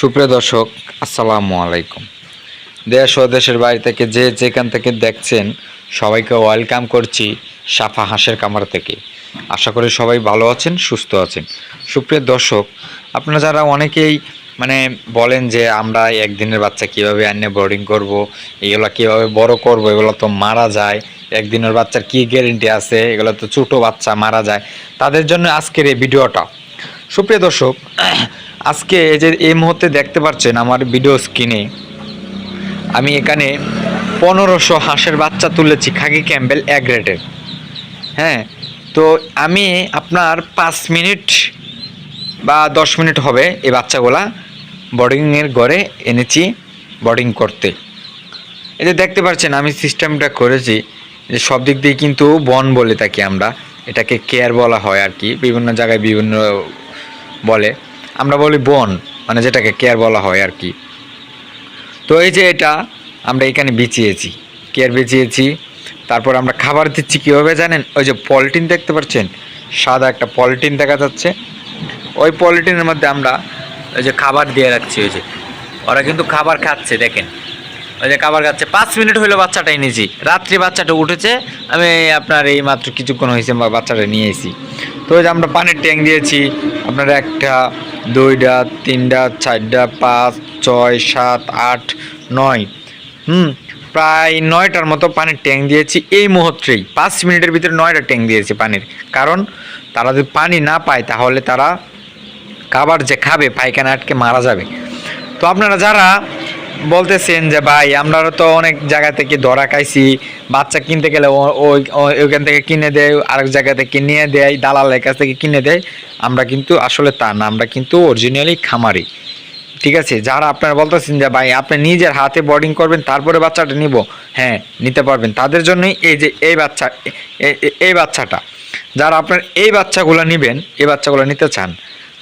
সুপ্রিয় দর্শক, আসসালামু আলাইকুম। দেশ ও দেশের বাইরে থেকে যে যেখান থেকে দেখছেন, সবাইকে ওয়েলকাম করছি সাফা হাঁসের কামার থেকে। আশা করি সবাই ভালো আছেন, সুস্থ আছেন। সুপ্রিয় দর্শক, আপনারা যারা অনেকেই মানে বলেন যে আমরা একদিনের বাচ্চা কীভাবে আনে বোর্ডিং করব, এগুলো কীভাবে বড় করব, এগুলো তো মারা যায়। একদিনের বাচ্চার কি গ্যারেন্টি আছে? এগুলো তো ছোটো বাচ্চা মারা যায়। তাদের জন্য আজকের এই ভিডিওটা সুপ্রিয় দর্শক, আজকে যে এই মুহূর্তে দেখতে পাচ্ছেন আমার ভিডিও স্ক্রিনে আমি এখানে পনেরোশো হাঁসের বাচ্চা তুলেছি খাকি ক্যাম্বেল এক রেটের হ্যাঁ তো আমি আপনার পাঁচ মিনিট বা দশ মিনিট হবে এই বাচ্চাগুলা বোর্ডিংয়ের ঘরে এনেছি বোর্ডিং করতে। এই যে দেখতে পাচ্ছেন, আমি সিস্টেমটা করেছি, যে সব দিক দিয়ে কিন্তু বন বলে থাকি আমরা, এটাকে কেয়ার বলা হয় আর কি, বিভিন্ন জায়গায় বিভিন্ন বলে, আমরা বলি বন মানে যেটাকে কেয়ার বলা হয় আর কি। তো এই যে এটা আমরা এখানে বিছিয়েছি কেয়ার বিছিয়েছি, তারপর আমরা খাবার দিচ্ছি কীভাবে জানেন? ওই যে পলিটিন দেখতে পাচ্ছেন? সাদা একটা পলিটিন দেখা যাচ্ছে। ওই পলিটিনের মধ্যে আমরা ওই যে খাবার দিয়ে রাখছি, ওই যে। ওরা কিন্তু খাবার খাচ্ছে, দেখেন। ওই যে খাবার খাচ্ছে। পাঁচ মিনিট হলো বাচ্চাটা এনেছি। রাত্রি বাচ্চাটা উঠেছে, আমি আপনার এই মাত্র কিছুক্ষণ হয়েছে বাচ্চাটা নিয়ে এসেছি। তো যে আমরা পানির ট্যাঙ্ক দিয়েছি, আপনার একটা, দুইটা, তিনটা, চারটা, পাঁচ, ছয়, সাত, আট, নয়। হুম, প্রায় নয়টার মতো পানির ট্যাঙ্ক দিয়েছি এই মুহূর্তেই। পাঁচ মিনিটের ভিতরে নয়টা ট্যাঙ্ক দিয়েছি পানির। কারণ তারা যদি পানি না পায়, তাহলে তারা খাবার যে খাবে, পায়খানা আটকে মারা যাবে। তো আপনারা যারা বলতেছেন যে, ভাই আমরা তো অনেক জায়গা থেকে ধরা খাইছি। বাচ্চা কিনতে গেলে ওই ওই- ওইখান থেকে কিনে দেয়, আরেক জায়গা থেকে নিয়ে দেয়, দালালের কাছ থেকে কিনে দেয়। আমরা কিন্তু আসলে তা না, আমরা কিন্তু অরিজিনালি খামারি। ঠিক আছে? যারা আপনারা বলতেছেন যে, ভাই, আপনি নিজের হাতে বোর্ডিং করবেন, তারপরে বাচ্চাটা নিব। হ্যাঁ নিতে পারবেন। তাদের জন্যই এই যে, এই বাচ্চা এই বাচ্চাটা। যারা আপনার এই বাচ্চাগুলো নেবেন, এই বাচ্চাগুলো নিতে চান,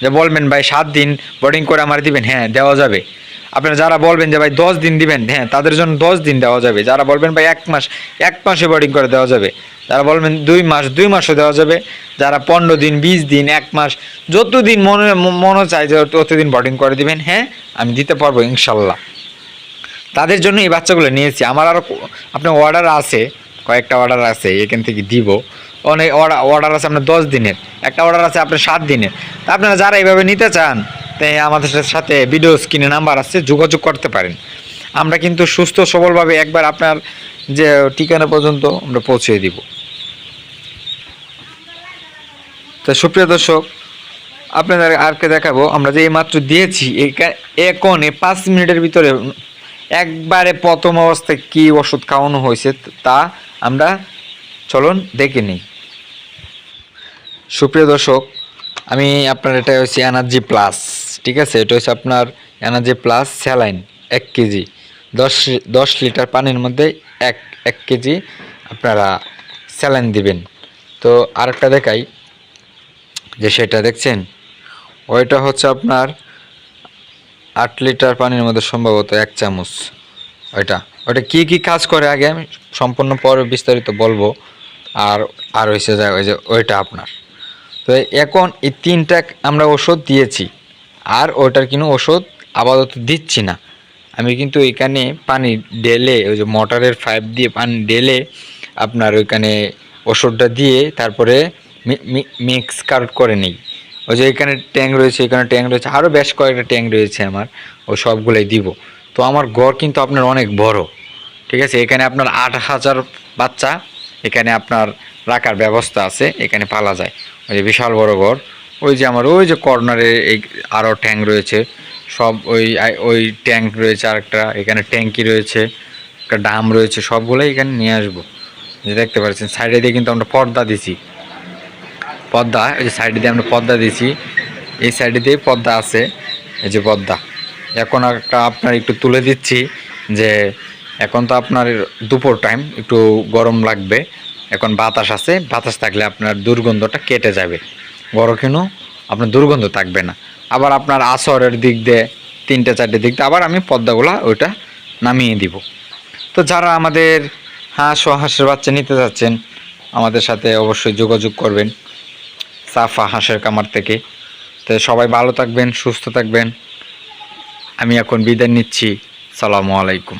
যে বলবেন, ভাই, সাত দিন বোর্ডিং করে আমার দিবেন। হ্যাঁ দেওয়া যাবে। আপনারা যারা বলবেন যে ভাই দশ দিন দিবেন হ্যাঁ তাদের জন্য দশ দিন দেওয়া যাবে। যারা বলবেন ভাই এক মাস, এক মাসে বোর্ডিং করে দেওয়া যাবে। যারা বলবেন দুই মাস, দুই মাসও দেওয়া যাবে। যারা পনেরো দিন, বিশ দিন, এক মাস, যতদিন মনে মনে চায় যে ততদিন বোর্ডিং করে দিবেন হ্যাঁ আমি দিতে পারব ইনশাল্লাহ। তাদের জন্য এই বাচ্চাগুলো নিয়েছি। আমার আরও আপনার অর্ডার আছে, কয়েকটা অর্ডার আছে, এখান থেকে দিব। অনেক অর্ডার আছে আপনার দশ দিনের। একটা অর্ডার আছে আপনার সাত দিনের। তা আপনারা যারা এইভাবে নিতে চান তাই আমাদের সাথে ভিডিও স্ক্রিনে নাম্বার আছে, যোগাযোগ করতে পারেন। আমরা কিন্তু সুস্থ, সবলভাবে একবার আপনার যে ঠিকানা পর্যন্ত আমরা পৌঁছে দিব। তো সুপ্রিয় দর্শক, আপনাদের আরকে দেখাবো, আমরা যে এইমাত্র দিয়েছি এখন পাঁচ মিনিটের ভিতরে একবারে প্রথম অবস্থায় কি ওষুধ খাওয়ানো হয়েছে তা আমরা চলুন দেখে নিই। সুপ্রিয় দর্শক, আমি আপনার এটা হচ্ছে এনার্জি প্লাস ঠিক আছে? এটা হচ্ছে আপনার এনার্জি প্লাস স্যালাইন, এক কেজি। দশ দশ লিটার পানির মধ্যে এক এক কেজি আপনারা স্যালাইন দিবেন। তো আরেকটা দেখাই, যে সেটা দেখছেন, ওইটা হচ্ছে আপনার আট লিটার পানির মধ্যে সম্ভবত এক চামচ, ওইটা। ওইটা কি কি কাজ করে আগে আমি সম্পূর্ণ পরে বিস্তারিত বলব। আর আর হয়েছে ওই যে ওইটা আপনার। তো এখন এই তিনটা আমরা ওষুধ দিয়েছি। আর ওইটার কিন্তু ওষুধ আপাতত দিচ্ছি না। আমি কিন্তু এখানে পানি ডেলে ওই যে মোটরের পাইপ দিয়ে পানি ডেলে আপনার ওইখানে ওষুধটা দিয়ে তারপরে মিক্স কার্ড করে নিই। ওই যে এখানে ট্যাঙ্ক রয়েছে, এখানে ট্যাঙ্ক রয়েছে আরও বেশ কয়েকটা ট্যাঙ্ক রয়েছে আমার, ও সবগুলোই দিব। তো আমার গড় কিন্তু আপনার অনেক বড়, ঠিক আছে? এখানে আপনার আট হাজার বাচ্চা, এখানে আপনার রাখার ব্যবস্থা আছে, এখানে পালা যায়। ওই যে বিশাল বড় ঘর ওই যে আমার, ওই যে কর্নারে এই আরও ট্যাঙ্ক রয়েছে। সব ওই ওই ট্যাঙ্ক রয়েছে আরেকটা, এখানে ট্যাঙ্কি রয়েছে, একটা ডাম রয়েছে, সবগুলোই এখানে নিয়ে আসব। যে দেখতে পাচ্ছেন সাইডে দিয়ে কিন্তু আমরা পর্দা দিছি। পর্দা ওই যে সাইডে দিয়ে আমরা পর্দা দিয়েছি এই সাইডে দিয়ে পর্দা আছে, এই যে পর্দা এখন একটা আপনার একটু তুলে দিচ্ছি যে, এখন তো আপনার দুপুর টাইম একটু গরম লাগবে। এখন বাতাস আছে, বাতাস থাকলে আপনার দুর্গন্ধটা কেটে যাবে। গরম কেন? আপনার দুর্গন্ধ থাকবে না। আবার আপনার আসরের দিক দিয়ে, তিনটে, চারটে দিক দিয়ে আবার আমি পর্দাগুলা ওইটা নামিয়ে দিব। তো যারা আমাদের হাঁস ও হাঁসের বাচ্চা নিতে যাচ্ছেন, আমাদের সাথে অবশ্যই যোগাযোগ করবেন সাফা হাঁসের কামার থেকে। তো সবাই ভালো থাকবেন, সুস্থ থাকবেন। আমি এখন বিদায় নিচ্ছি। সালামু আলাইকুম।